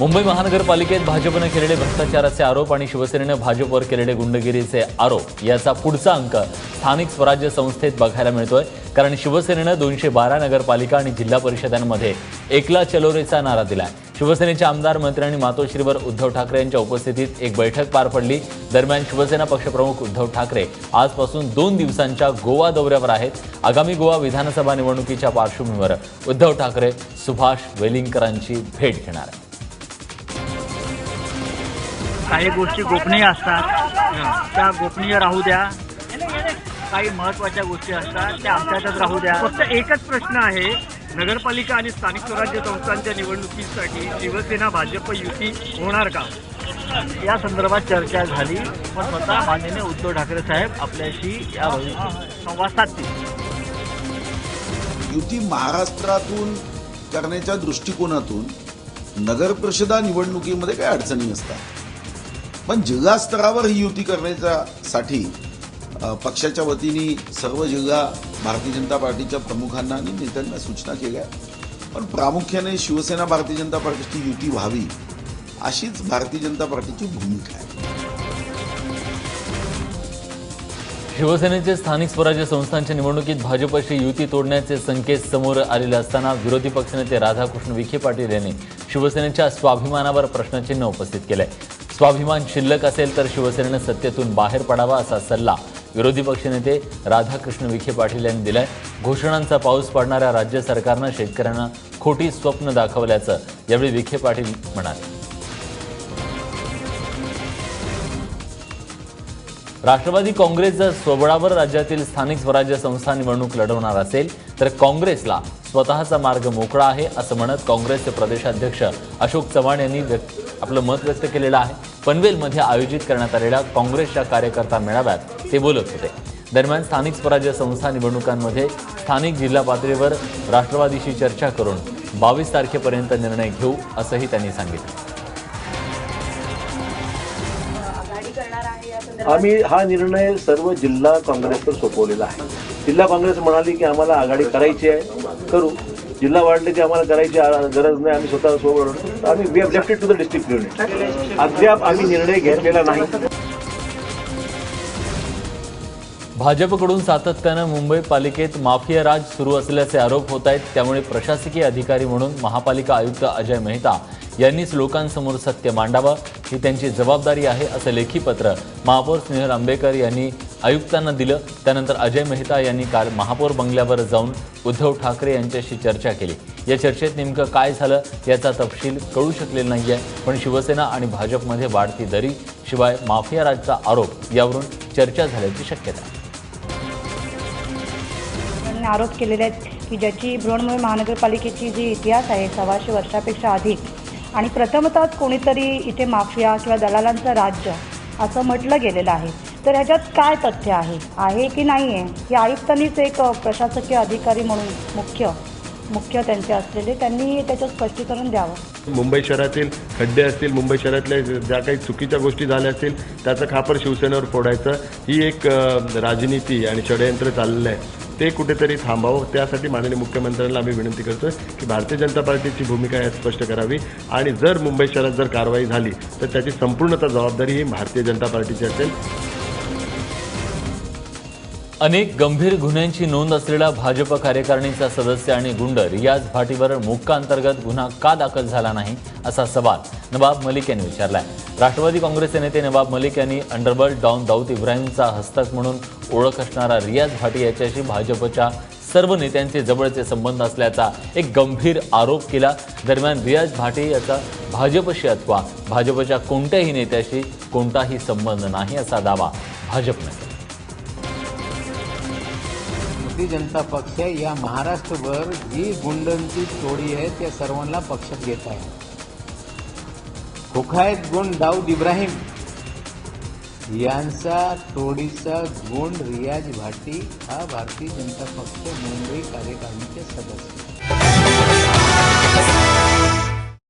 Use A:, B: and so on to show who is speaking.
A: मुंबई महानगरपालिकेत भाजपनं केलेले भ्रष्टाचाराचे आरोप आणि शिवसेनेनं भाजपवर केलेले गुंडगिरीचे आरोप याचा पुढचा अंक स्थानिक स्वराज्य संस्थेत बघायला मिळतोय. कारण शिवसेनेनं दोनशे बारा नगरपालिका आणि जिल्हा परिषदांमध्ये एकला चलोरेचा नारा दिलाय. शिवसेनेचे आमदार मंत्री आणि मातोश्रीवर उद्धव ठाकरे यांच्या उपस्थितीत एक बैठक पार पडली. दरम्यान शिवसेना पक्षप्रमुख उद्धव ठाकरे आजपासून दोन दिवसांच्या गोवा दौऱ्यावर आहेत. आगामी गोवा विधानसभा निवडणुकीच्या पार्श्वभूमीवर उद्धव ठाकरे सुभाष वेलिंगकरांची भेट घेणार आहेत.
B: काही गोष्टी गोपनीय असतात. त्या गोपनीय राहू द्या. काही महत्त्वाच्या गोष्टी असतात त्या आमच्यातच राहू द्या.
C: फक्त एकच प्रश्न आहे. नगरपालिका आणि स्थानिक स्वराज्य संस्थांच्या निवडणुकीसाठी शिवसेना भाजप युती होणार का?
B: या संदर्भात चर्चा झाली. पण स्वतः माननीय उद्धव ठाकरे साहेब आपल्याशी या संवाद साधतील.
D: युती महाराष्ट्रातून करण्याच्या दृष्टिकोनातून नगर परिषदा निवडणुकीमध्ये काही अडचणी नसतात. पण जिल्हा स्तरावर ही युती करण्यासाठी साठी पक्षाच्या वतीने सर्व जिल्हा भारतीय जनता पार्टीच्या प्रमुखांना आणि नेत्यांना सूचना केल्या. पण प्रामुख्याने शिवसेना भारतीय जनता पार्टीची युती व्हावी अशीच भारतीय जनता पार्टीची भूमिका आहे.
A: शिवसेनेचे स्थानिक स्वराज्य संस्थांच्या निवडणुकीत भाजपशी युती तोडण्याचे संकेत समोर आलेले असताना विरोधी पक्षनेते राधाकृष्ण विखे पाटील यांनी शिवसेनेच्या स्वाभिमानावर प्रश्नचिन्ह उपस्थित केलंय. स्वाभिमान शिल्लक असेल तर शिवसेनेनं सत्तेतून बाहेर पडावा असा सल्ला विरोधी पक्षनेते राधाकृष्ण विखे पाटील यांनी दिलाय. घोषणांचा पाऊस पडणाऱ्या राज्य सरकारनं शेतकऱ्यांना खोटी स्वप्न दाखवल्याचं यावेळी विखे पाटील म्हणाले. राष्ट्रवादी काँग्रेस जर स्वबळावर राज्यातील स्थानिक स्वराज्य संस्था निवडणूक लढवणार असेल तर काँग्रेसला स्वतःचा मार्ग मोकळा आहे असं म्हणत काँग्रेसचे प्रदेशाध्यक्ष अशोक चव्हाण यांनी व्यक्त- आपलं मत व्यक्त केलेलं आहे. पनवेलमध्ये आयोजित करण्यात आलेल्या काँग्रेसच्या कार्यकर्ता मेळाव्यात ते बोलत होते. दरम्यान स्थानिक स्वराज्य संस्था निवडणुकांमध्ये स्थानिक जिल्हा पातळीवर राष्ट्रवादीशी चर्चा करून बावीस तारखेपर्यंत निर्णय घेऊ असंही त्यांनी सांगितलं.
E: आम्ही हा निर्णय सर्व जिल्हा काँग्रेसवर सोपवलेला आहे. जिल्हा काँग्रेस म्हणाली की आम्हाला आघाडी करायची आहे. करू. जिल्हा वाढले की आम्हाला करायची गरज नाही आम्ही स्वतः सोबत आम्ही we have left it to the district unit अद्याप आम्ही निर्णय घेतलेला नाही.
A: भाजपकडून सातत्यानं मुंबई पालिकेत माफिया राज सुरू असल्याचे आरोप होत आहेत. त्यामुळे प्रशासकीय अधिकारी म्हणून महापालिका आयुक्त अजय मेहता यांनीच लोकांसमोर सत्य मांडावं ही त्यांची जबाबदारी आहे असं लेखी पत्र महापौर स्नेहल आंबेकर यांनी आयुक्तांना दिलं. त्यानंतर अजय मेहता यांनी काल महापौर बंगल्यावर जाऊन उद्धव ठाकरे यांच्याशी चर्चा केली. या चर्चेत नेमकं काय झालं याचा तपशील कळू शकलेला आहे पण शिवसेना आणि भाजपमध्ये वाढती दरी शिवाय माफिया राजचा आरोप यावरून चर्चा झाल्याची शक्यता आहे.
F: त्यांनी आरोप केलेले आहेत की ज्याची बृहन्मुंबई महानगरपालिकेची जी इतिहास आहे सव्वाशे वर्षापेक्षा अधिक आणि प्रथमतःच कोणीतरी इथे माफिया किंवा दलालांचं राज्य असं म्हटलं गेलेलं आहे. तर ह्याच्यात काय तथ्य आहे? आहे की नाही आहे हे आयुक्तांनीच एक प्रशासकीय अधिकारी म्हणून मुख्य मुख्य त्यांचे असलेले त्यांनी त्याचं स्पष्टीकरण द्यावं.
G: मुंबई शहरातील खड्डे असतील मुंबई शहरातल्या ज्या काही चुकीच्या गोष्टी झाल्या असतील त्याचं खापर शिवसेनेवर फोडायचं ही एक राजनीती आणि षडयंत्र चाललेलं आहे. ते कुठेतरी थांबावं. त्यासाठी माननीय मुख्यमंत्र्यांना आम्ही विनंती करतो की भारतीय जनता पार्टीची भूमिका यात स्पष्ट करावी आणि जर मुंबई शहरात जर कारवाई झाली तर त्याची संपूर्णतः जबाबदारी ही भारतीय जनता पार्टीची असेल.
A: अनेक गंभीर गुन्ह्यांची नोंद असलेला भाजप कार्यकारिणीचा सदस्य आणि गुंड रियाज भाटीवर मोक्का अंतर्गत गुन्हा का दाखल झाला नाही असा सवाल नवाब मलिक यांनी विचारलाय. राष्ट्रवादी काँग्रेसचे नेते नवाब मलिक यांनी अंडरवर्ल्ड डॉन दाऊद इब्राहिमचा हस्तक म्हणून ओळख असणारा रियाज भाटी याच्याशी भाजपच्या सर्व नेत्यांचे जवळचे संबंध असल्याचा एक गंभीर आरोप केला. दरम्यान रियाज भाटी याचा भाजपशी अथवा भाजपच्या कोणत्याही नेत्याशी कोणताही संबंध नाही असा दावा भाजपनं केला.
H: भारतीय जनता पक्ष या महाराष्ट्रभर जी गुंडांची टोळी आहे त्या सर्वांना पक्षात घेत आहे. खोखायत गुंड दाऊद इब्राहिम. यांचा टोळीचा गुंड रियाज भाटी हा भारतीय जनता पक्ष मुंबई कार्यकारिणीचे सदस्य.